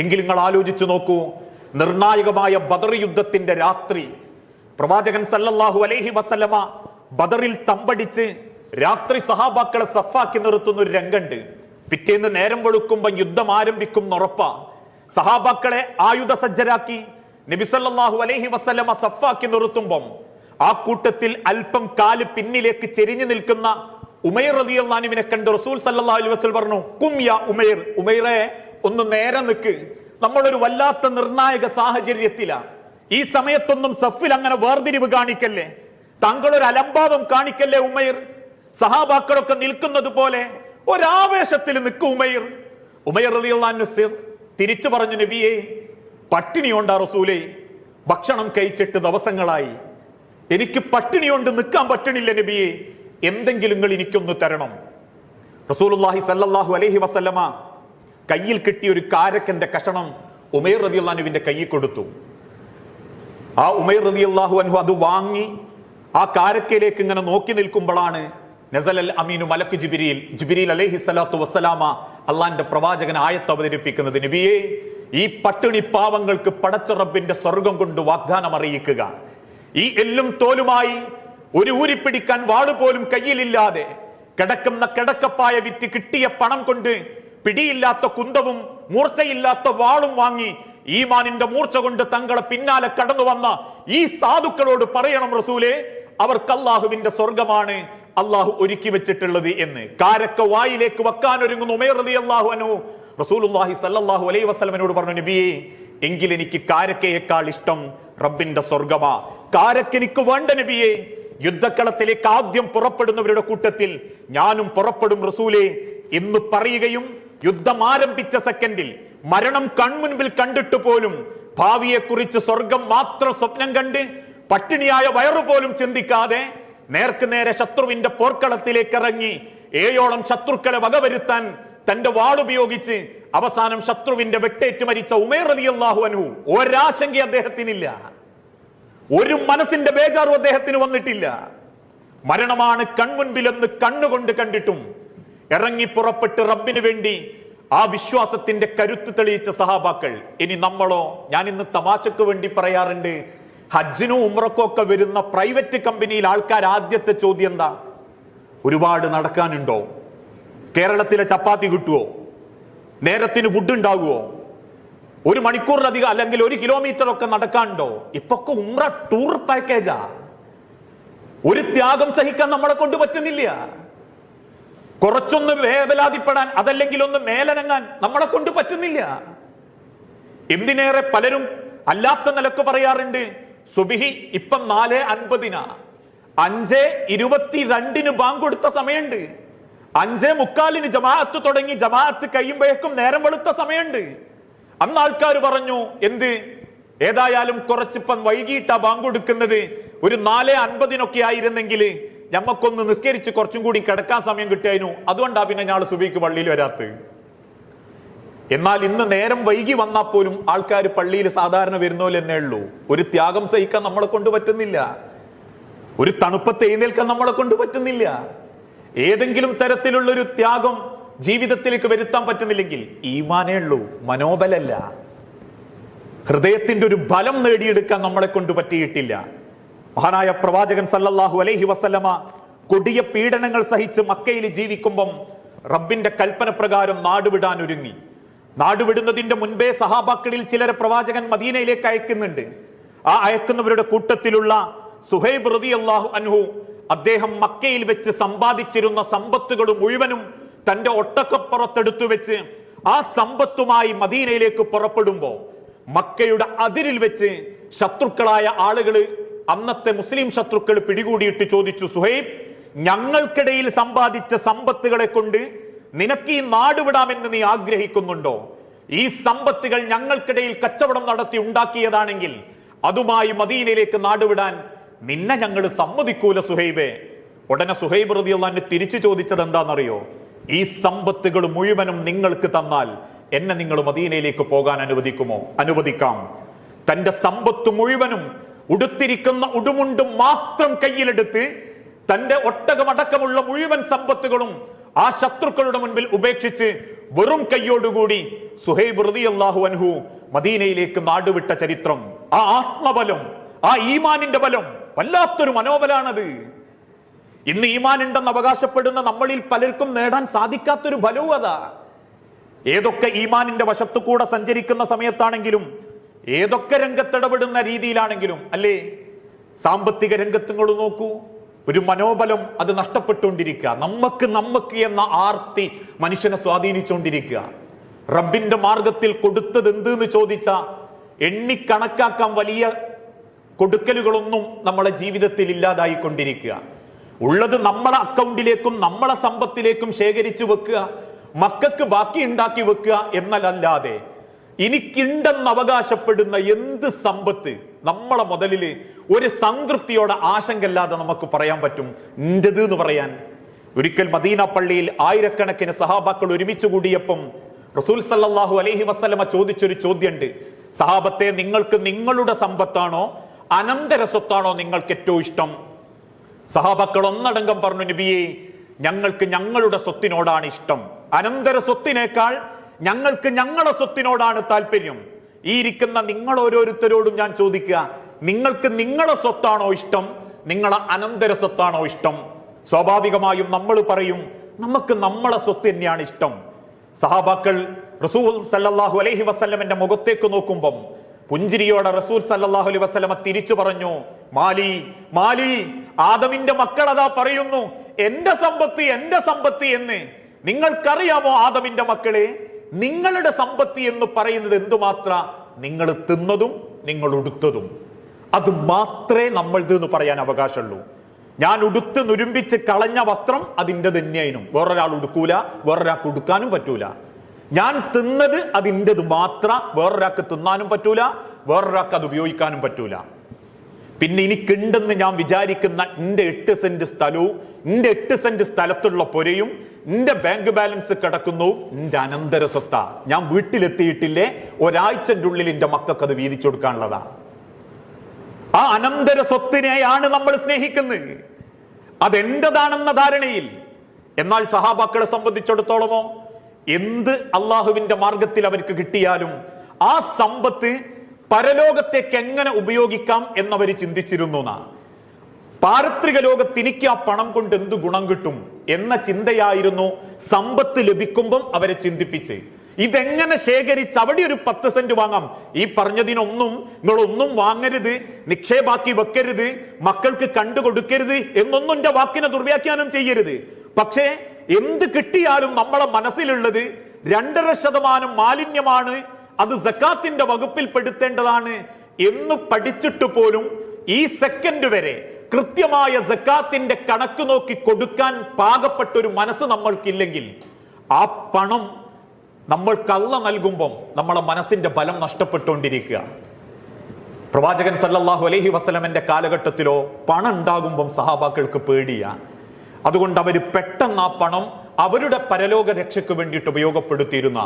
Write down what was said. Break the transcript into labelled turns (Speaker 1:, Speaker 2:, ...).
Speaker 1: എങ്കിൽ നിങ്ങൾ ആലോചിച്ചു നോക്കൂ. നിർണായകമായ ബദർ യുദ്ധത്തിന്റെ രാത്രി പ്രവാചകൻ സല്ലല്ലാഹു അലൈഹി വസല്ലമ ബദറിൽ തമ്പടിച്ച് രാത്രി സഹാബാക്കളെ സഫാക്കി നിർത്തുന്ന ഒരു രംഗണ്ട്. പിറ്റേന്ന് നേരം വെളുക്കുമ്പോൾ യുദ്ധം ആരംഭിക്കും ഉറപ്പ സഹാബാക്കളെ ആയുധ സജ്ജരാക്കി നബിസല്ലാഹു അലൈഹി വസല്ലമ സഫാക്കി നിർത്തുമ്പം ആ കൂട്ടത്തിൽ അല്പം കാൽ പിന്നിലേക്ക് ചെരിഞ്ഞു നിൽക്കുന്ന ഉമൈർ റളിയല്ലാഹുവിനെ കണ്ട് റസൂൽ സല്ലല്ലാഹു അലൈഹി വസല്ലം പറഞ്ഞു കും യാ ഉമൈർ ഉമൈറെ ഒന്ന് നേരെ നിൽക്ക് നമ്മളൊരു വല്ലാത്ത നിർണായക സാഹചര്യത്തിലാണ് ഈ സമയത്തൊന്നും സഫിൽ അങ്ങനെ വേർതിരിവ് കാണിക്കല്ലേ? താങ്കളൊരു അലംഭാവം കാണിക്കല്ലേ ഉമൈർ? സഹാബാക്കളൊക്കെ നിൽക്കുന്നത് പോലെ ഒരാവേശത്തിൽ നിൽക്കും ഉമൈർ. ഉമൈർ റലിയുള്ള തിരിച്ചു പറഞ്ഞു നബിയെ പട്ടിണി കൊണ്ടാ റസൂലേ. ഭക്ഷണം കഴിച്ചിട്ട് ദിവസങ്ങളായി. എനിക്ക് പട്ടിണിയുണ്ട് നിൽക്കാൻ പറ്റണില്ല നബിയെ. എന്തെങ്കിലും നിങ്ങൾ എനിക്കൊന്ന് തരണം. റസൂലുള്ളാഹി സല്ലല്ലാഹു അലൈഹി വസല്ലമ കയ്യിൽ കിട്ടിയ ഒരു കാരക്കന്റെ കഷണം ഉമേർ റതി അള്ളാഹുവിന്റെ കയ്യിൽ കൊടുത്തു. ആ ഉമേർ റതി അള്ളാഹു അൻഹു അത് വാങ്ങി ആ കാരക്കയിലേക്ക് ഇങ്ങനെ നോക്കി നിൽക്കുമ്പോഴാണ് നസൽ അൽ അമീനു മലക്ക് ജിബിരിയിൽ ജിബിരിൽ അലൈഹി സ്വലാത്തു വസ്സലാമ അള്ളാന്റെ പ്രവാചകൻ ആയത്ത് അവതരിപ്പിക്കുന്നത് നബിയെ ഈ പട്ടിണി പാവങ്ങൾക്ക് പടച്ച റബ്ബിന്റെ സ്വർഗം കൊണ്ട് വാഗ്ദാനം അറിയിക്കുക. ഈ എല്ലും തോലുമായി ഒരു ഊരിപ്പിടിക്കാൻ വാൾ പോലും കയ്യിലില്ലാതെ കിടക്കുന്ന കിടക്കപ്പായ വിറ്റ് കിട്ടിയ പണം കൊണ്ട് പിടിയില്ലാത്ത കുന്തവും മൂർച്ചയില്ലാത്ത വാളും വാങ്ങി ഈമാനിന്റെ മൂർച്ച കൊണ്ട് തങ്ങളെ പിന്നാലെ കടന്നു വന്ന ഈ സാധുക്കളോട് പറയണം റസൂലെ അവർക്ക് അള്ളാഹുവിന്റെ സ്വർഗമാണ് അള്ളാഹു ഒരുക്കി വെച്ചിട്ടുള്ളത് എന്ന്. കാരക്ക വായിലേക്ക് വെക്കാൻ ഒരുങ്ങുന്ന ഉമേറതി അള്ളാഹു അനു റസൂലുല്ലാഹി സല്ലല്ലാഹു അലൈഹി വസല്ലമനോട് പറഞ്ഞു നബിയെ എങ്കിൽ എനിക്ക് കാരക്കയേക്കാൾ ഇഷ്ടം റബ്ബിന്റെ സ്വർഗമാ. കാരക്ക എനിക്ക് വേണ്ട നബിയെ. യുദ്ധക്കളത്തിലേക്ക് ആദ്യം പുറപ്പെടുന്നവരുടെ കൂട്ടത്തിൽ ഞാനും പുറപ്പെടും റസൂലെ. എന്ന് പറയുകയും യുദ്ധം ആരംഭിച്ച സെക്കൻഡിൽ മരണം കൺമുൻപിൽ കണ്ടിട്ട് പോലും ഭാവിയെക്കുറിച്ച് സ്വർഗം മാത്രം സ്വപ്നം കണ്ട് പട്ടിണിയായ വയറു പോലും ചിന്തിക്കാതെ നേർക്കുനേരെ ശത്രുവിന്റെ പോർക്കളത്തിലേക്ക് ഇറങ്ങി ഏഴോളം ശത്രുക്കളെ വകവരുത്താൻ തന്റെ വാളുപയോഗിച്ച് അവസാനം ശത്രുവിന്റെ വെട്ടേറ്റ് മരിച്ച ഉമേർ അലി അള്ളാഹു അൻഹു ഒരാശങ്ക അദ്ദേഹത്തിനില്ല. ഒരു മനസ്സിന്റെ ബേജാറും അദ്ദേഹത്തിന് വന്നിട്ടില്ല. മരണമാണ് കൺമുൻപിലെന്ന് കണ്ണുകൊണ്ട് കണ്ടിട്ടും ഇറങ്ങി പുറപ്പെട്ട് റബ്ബിന് വേണ്ടി ആ വിശ്വാസത്തിന്റെ കരുത്ത് തെളിയിച്ച സഹാബാക്കൾ ഇനി നമ്മളോ ഞാൻ ഇന്ന് തമാശക്ക് വേണ്ടി പറയാറുണ്ട് ഹജ്ജിനും ഉമ്രക്കും ഒക്കെ വരുന്ന പ്രൈവറ്റ് കമ്പനിയിൽ ആൾക്കാർ ആദ്യത്തെ ചോദ്യം എന്താ? ഒരുപാട് നടക്കാനുണ്ടോ? കേരളത്തിലെ ചപ്പാത്തി കിട്ടുവോ? നേരത്തിന് ഫുഡ് ഉണ്ടാകുമോ ഒരു മണിക്കൂറിലധികം അല്ലെങ്കിൽ ഒരു കിലോമീറ്റർ ഒക്കെ നടക്കാനുണ്ടോ? ഇപ്പൊക്കെ ഉമ്ര ടൂർ പാക്കേജാ ഒരു ത്യാഗം സഹിക്കാൻ നമ്മളെ കൊണ്ട് പറ്റുന്നില്ല. കുറച്ചൊന്ന് വേവലാതിപ്പെടാൻ അതല്ലെങ്കിൽ ഒന്ന് മേലനങ്ങാൻ നമ്മളെ കൊണ്ട് പറ്റുന്നില്ല. എന്തിനേറെ പലരും അല്ലാത്ത നിലയ്ക്ക് പറയാറുണ്ട് സുബിഹി ഇപ്പം നാല് അൻപതിനാ. അഞ്ച് ഇരുപത്തിരണ്ടിന് ബാങ്ക് കൊടുത്ത സമയമുണ്ട്. അഞ്ചേ മുക്കാലിന് ജമാഅത്ത് തുടങ്ങി ജമാഅത്ത് കഴിയുമ്പോഴേക്കും നേരം വെളുത്ത സമയമുണ്ട്. അന്ന് ആൾക്കാർ പറഞ്ഞു എന്ത്? ഏതായാലും കുറച്ചിപ്പം വൈകിട്ടാ ബാങ്ക് കൊടുക്കുന്നത്. ഒരു നാല് അൻപതിനൊക്കെ ആയിരുന്നെങ്കിൽ ഞമ്മക്കൊന്ന് നിസ്കരിച്ച് കുറച്ചും കൂടി കിടക്കാൻ സമയം കിട്ടിയതിനു. അതുകൊണ്ടാ പിന്നെ ഞങ്ങൾ സുബിക്ക് പള്ളിയിൽ വരാത്തത്. എന്നാൽ ഇന്ന് നേരം വൈകി വന്നാൽ പോലും ആൾക്കാർ പള്ളിയിൽ സാധാരണ വരുന്നോലെ തന്നെ ഉള്ളൂ. ഒരു ത്യാഗം സഹിക്കാൻ നമ്മളെ കൊണ്ട് പറ്റുന്നില്ല. ഒരു തണുപ്പത്ത് എഴുന്നേൽക്കാൻ നമ്മളെ കൊണ്ട് പറ്റുന്നില്ല. ഏതെങ്കിലും തരത്തിലുള്ള ഒരു ത്യാഗം ജീവിതത്തിലേക്ക് വരുത്താൻ പറ്റുന്നില്ലെങ്കിൽ ഈമാനേ ഉള്ളൂ മനോബലല്ല. ഹൃദയത്തിന്റെ ഒരു ബലം നേടിയെടുക്കാൻ നമ്മളെ കൊണ്ട് പറ്റിയിട്ടില്ല. മഹാനായ പ്രവാചകൻ സല്ലല്ലാഹു അലൈഹി വസല്ലമ കൊടിയ പീഡനങ്ങൾ സഹിച്ച് മക്കയിൽ ജീവിക്കുമ്പം റബ്ബിന്റെ കൽപ്പന പ്രകാരം നാടുവിടാൻ ഒരുങ്ങി. നാടുവിടുന്നതിന്റെ മുൻപേ സഹാബാക്കളിൽ ചിലരെ പ്രവാചകൻ മദീനയിലേക്ക് അയക്കുന്നുണ്ട്. ആ അയക്കുന്നവരുടെ കൂട്ടത്തിലുള്ള സുഹൈബ് റതി അള്ളാഹു അൻഹു അദ്ദേഹം മക്കയിൽ വെച്ച് സമ്പാദിച്ചിരുന്ന സമ്പത്തുകൾ മുഴുവനും തന്റെ ഒട്ടക്കപ്പുറത്തെടുത്തു വെച്ച് ആ സമ്പത്തുമായി മദീനയിലേക്ക് പുറപ്പെടുമ്പോ മക്കയുടെ അതിരിൽ വെച്ച് ശത്രുക്കളായ ആളുകൾ അന്നത്തെ മുസ്ലിം ശത്രുക്കൾ പിടികൂടിയിട്ട് ചോദിച്ചു സുഹൈബ് ഞങ്ങൾക്കിടയിൽ സമ്പാദിച്ച സമ്പത്തുകളെ കൊണ്ട് നിനക്ക് ഈ നാട് വിടാമെന്ന് നീ ആഗ്രഹിക്കുന്നുണ്ടോ? ഈ സമ്പത്തുകൾ ഞങ്ങൾക്കിടയിൽ കച്ചവടം നടത്തി ഉണ്ടാക്കിയതാണെങ്കിൽ അതുമായി മദീനയിലേക്ക് നാടുവിടാൻ നിന്നെ ഞങ്ങൾ സമ്മതിക്കൂല സുഹൈബെ. ഉടനെ സുഹൈബ് റതിയുള്ള തിരിച്ചു ചോദിച്ചത് എന്താണെന്നറിയോ? ഈ സമ്പത്തുകൾ മുഴുവനും നിങ്ങൾക്ക് തന്നാൽ എന്നെ നിങ്ങൾ മദീനയിലേക്ക് പോകാൻ അനുവദിക്കുമോ? അനുവദിക്കാം. തന്റെ സമ്പത്ത് മുഴുവനും ഉടുത്തിരിക്കുന്ന ഉടുമുണ്ടും മാത്രം കയ്യിലെടുത്ത് തന്റെ ഒട്ടകമടക്കമുള്ള മുഴുവൻ സമ്പത്തുകളും ആ ശത്രുക്കളുടെ മുൻപിൽ ഉപേക്ഷിച്ച് വെറും കൈയോടുകൂടി സുഹൈബ് റളിയല്ലാഹു അൻഹു മദീനയിലേക്ക് നാടുവിട്ട ചരിത്രം ആ ആത്മബലം ആ ഈമാനിന്റെ ബലം വല്ലാത്തൊരു മനോബലാണത്. ഇന്ന് ഈമാൻ ഉണ്ടെന്ന് അവകാശപ്പെടുന്ന നമ്മളിൽ പലർക്കും നേടാൻ സാധിക്കാത്തൊരു ബലവും അതാ. ഏതൊക്കെ ഈമാനിന്റെ വശത്തു കൂടെ സഞ്ചരിക്കുന്ന സമയത്താണെങ്കിലും ഏതൊക്കെ രംഗത്തിടപെടുന്ന രീതിയിലാണെങ്കിലും അല്ലേ? സാമ്പത്തിക രംഗത്ത് നിങ്ങൾ നോക്കൂ. ഒരു മനോബലം അത് നഷ്ടപ്പെട്ടുകൊണ്ടിരിക്കുക. നമുക്ക് നമുക്ക് എന്ന ആർത്തി മനുഷ്യനെ സ്വാധീനിച്ചുകൊണ്ടിരിക്കുക. റബ്ബിന്റെ മാർഗത്തിൽ കൊടുത്തത് എന്ത് എന്ന് ചോദിച്ച എണ്ണിക്കണക്കാക്കാൻ വലിയ കൊടുക്കലുകളൊന്നും നമ്മളെ ജീവിതത്തിൽ ഇല്ലാതായി ഇല്ലാതായിക്കൊണ്ടിരിക്കുക. ഉള്ളത് നമ്മളെ അക്കൗണ്ടിലേക്കും നമ്മളെ സമ്പത്തിലേക്കും ശേഖരിച്ചു വെക്കുക. മക്കൾക്ക് ബാക്കി ഉണ്ടാക്കി വെക്കുക എന്നല്ലാതെ എനിക്കുണ്ടെന്ന് അവകാശപ്പെടുന്ന എന്ത് സമ്പത്ത് നമ്മളെ മുതലിൽ ഒരു സംതൃപ്തിയോടെ ആശങ്കല്ലാതെ നമുക്ക് പറയാൻ പറ്റും? എന്റേത് എന്ന് പറയാൻ. ഒരിക്കൽ മദീന പള്ളിയിൽ ആയിരക്കണക്കിന് സഹാബാക്കൾ ഒരുമിച്ച് കൂടിയപ്പം റസൂൽ സല്ലാഹു അലഹി വസല്ലമ ചോദിച്ചൊരു ചോദ്യമുണ്ട്. സഹാബത്തെ നിങ്ങൾക്ക് നിങ്ങളുടെ സമ്പത്താണോ? അനന്തര സ്വത്താണോ നിങ്ങൾക്ക് ഏറ്റവും ഇഷ്ടം? സഹാബാക്കൾ ഒന്നടങ്കം പറഞ്ഞു നബിയെ ഞങ്ങൾക്ക് ഞങ്ങളുടെ സ്വത്തിനോടാണ് ഇഷ്ടം. അനന്തര സ്വത്തിനേക്കാൾ ഞങ്ങൾക്ക് ഞങ്ങളെ സ്വത്തിനോടാണ് താല്പര്യം. ഈ ഇരിക്കുന്ന നിങ്ങൾ ഓരോരുത്തരോടും ഞാൻ ചോദിക്കുക നിങ്ങൾക്ക് നിങ്ങളെ സ്വത്താണോ ഇഷ്ടം? നിങ്ങളെ അനന്തര സ്വത്താണോ ഇഷ്ടം? സ്വാഭാവികമായും നമ്മൾ പറയും നമുക്ക് നമ്മളെ സ്വത്ത് തന്നെയാണ് ഇഷ്ടം. സഹാബാക്കൾ റസൂൽ സല്ലാഹു അലഹി വസല്ലമന്റെ മുഖത്തേക്ക് നോക്കുമ്പം പുഞ്ചിരിയോടെ റസൂൽ സല്ലാഹു അലൈഹി വസ്ലമ തിരിച്ചു പറഞ്ഞു മാലി മാലി ആദമിന്റെ മക്കൾ അതാ പറയുന്നു എന്റെ സമ്പത്ത് എന്റെ സമ്പത്ത് എന്ന്. നിങ്ങൾക്കറിയാമോ ആദമിന്റെ മക്കളെ? നിങ്ങളുടെ സമ്പത്തി എന്ന് പറയുന്നത് എന്തുമാത്ര? നിങ്ങൾ തിന്നതും നിങ്ങൾ ഉടുത്തതും. അത് മാത്രമേ നമ്മളത് എന്ന് പറയാൻ അവകാശമുള്ളൂ. ഞാൻ ഉടുത്ത് നുരുമ്പിച്ച് കളഞ്ഞ വസ്ത്രം അതിന്റെ തന്നെയായിരുന്നു വേറൊരാൾ ഉടുക്കൂല വേറൊരാൾക്ക് ഉടുക്കാനും പറ്റൂല. ഞാൻ തിന്നത് അതിന്റെത് മാത്ര വേറൊരാൾക്ക് തിന്നാനും പറ്റൂല വേറൊരാൾക്ക് അത് ഉപയോഗിക്കാനും പറ്റൂല. പിന്നെ എനിക്കുണ്ടെന്ന് ഞാൻ വിചാരിക്കുന്ന എന്റെ എട്ട് സെന്റ് സ്ഥലവും എന്റെ എട്ട് സെന്റ് സ്ഥലത്തുള്ള പൊരയും എന്റെ ബാങ്ക് ബാലൻസ് കിടക്കുന്നു നിന്റെ അനന്തര സ്വത്ത. ഞാൻ വീട്ടിലെത്തിയിട്ടില്ലേ? ഒരാഴ്ചന്റെ ഉള്ളിൽ എന്റെ മക്കൾക്ക് അത് വീതിച്ചു കൊടുക്കാനുള്ളതാ. ആ അനന്തര സ്വത്തിനെയാണ് നമ്മൾ സ്നേഹിക്കുന്നത്. അതെന്റേതാണെന്ന ധാരണയിൽ. എന്നാൽ സഹാബാക്കളെ സംബന്ധിച്ചിടത്തോളമോ എന്ത് അള്ളാഹുവിന്റെ മാർഗത്തിൽ അവർക്ക് കിട്ടിയാലും ആ സമ്പത്ത് പരലോകത്തേക്ക് എങ്ങനെ ഉപയോഗിക്കാം എന്നവർ ചിന്തിച്ചിരുന്നു പാരത്രിക ലോകത്ത് എനിക്ക് ആ പണം കൊണ്ട് എന്ത് ഗുണം കിട്ടും? എന്ന ചിന്തയായിരുന്നു സമ്പത്ത് ലഭിക്കുമ്പം അവരെ ചിന്തിപ്പിച്ച്. ഇതെങ്ങനെ ശേഖരിച്ച് അവിടെ ഒരു പത്ത് സെന്റ് വാങ്ങാം? ഈ പറഞ്ഞതിനൊന്നും നിങ്ങൾ ഒന്നും വാങ്ങരുത് നിക്ഷേപാക്കി വെക്കരുത് മക്കൾക്ക് കണ്ടു കൊടുക്കരുത് എന്നൊന്നും എന്റെ വാക്കിനെ ദുർവ്യാഖ്യാനം ചെയ്യരുത്. പക്ഷേ എന്ത് കിട്ടിയാലും നമ്മളെ മനസ്സിലുള്ളത് രണ്ടര ശതമാനം മാലിന്യമാണ് അത് സക്കാത്തിന്റെ വകുപ്പിൽ പെടുത്തേണ്ടതാണ് എന്ന് പഠിച്ചിട്ട് പോലും ഈ സെക്കൻഡ് വരെ കൃത്യമായ സക്കാത്തിന്റെ കണക്ക് നോക്കി കൊടുക്കാൻ പാകപ്പെട്ട ഒരു മനസ്സ് നമ്മൾക്കില്ലെങ്കിൽ ആ പണം നമ്മൾ കള്ള നൽകുമ്പം നമ്മളെ മനസ്സിന്റെ ബലം നഷ്ടപ്പെട്ടുകൊണ്ടിരിക്കുക. പ്രവാചകൻ സല്ലല്ലാഹു അലൈഹി വസ്ലമന്റെ കാലഘട്ടത്തിലോ പണം ഉണ്ടാകുമ്പം സഹാബാക്കൾക്ക് പേടിയാ. അതുകൊണ്ട് അവർ പെട്ടെന്ന് ആ പണം അവരുടെ പരലോക രക്ഷയ്ക്ക് വേണ്ടിയിട്ട് ഉപയോഗപ്പെടുത്തിയിരുന്ന